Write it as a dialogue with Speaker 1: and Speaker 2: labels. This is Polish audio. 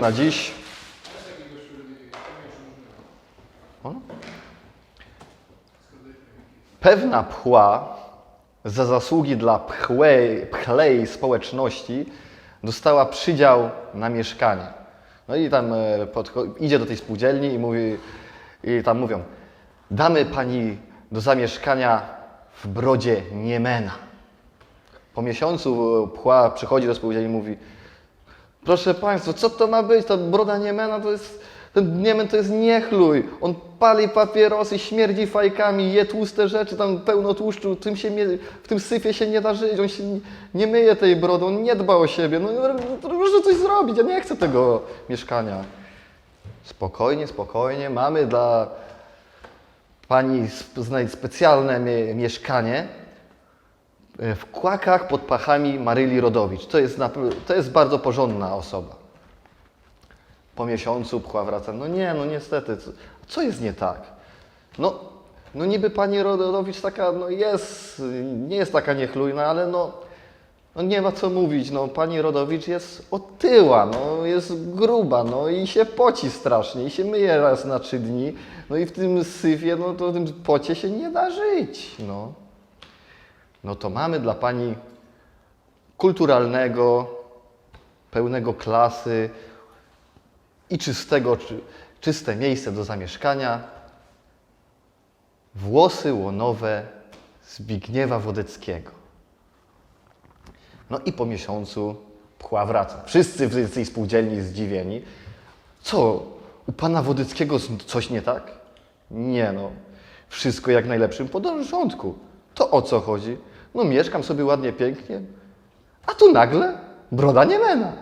Speaker 1: na dziś. O. Pewna pchła za zasługi dla pchłej, pchlej społeczności dostała przydział na mieszkanie. No i tam e, idzie do tej spółdzielni i mówi, i tam mówią, damy pani do zamieszkania w brodzie Niemena. Po miesiącu e, pchła przychodzi do spółdzielni i mówi, Proszę Państwa, co to ma być? Ta broda Niemena to jest, ten Niemen to jest niechluj. On pali papierosy, śmierdzi fajkami, je tłuste rzeczy, tam pełno tłuszczu, tym się w tym syfie się nie da żyć, on się nie- myje tej brody, on nie dba o siebie. No, no to może coś zrobić, ja nie chcę tego mieszkania. Spokojnie, spokojnie, mamy dla Pani specjalne mie- mieszkanie w Kłakach pod Pachami Maryli Rodowicz. To jest, to jest bardzo porządna osoba. Po miesiącu pchła wraca. No nie, no niestety, co, co jest nie tak? No, no niby pani Rodowicz taka, no jest, nie jest taka niechlujna, ale no, no nie ma co mówić, no pani Rodowicz jest otyła, no jest gruba, no i się poci strasznie i się myje raz na trzy dni, no i w tym syfie, no to w tym pocie się nie da żyć, no. No to mamy dla pani kulturalnego, pełnego klasy i czystego, czy, czyste miejsce do zamieszkania. Włosy łonowe Zbigniewa Wodeckiego. No i po miesiącu pchła wraca. Wszyscy w tej spółdzielni zdziwieni. Co, u pana Wodeckiego z- coś nie tak? Nie no, wszystko jak najlepszym porządku. To o co chodzi? No mieszkam sobie ładnie, pięknie, a tu nagle broda nie mena.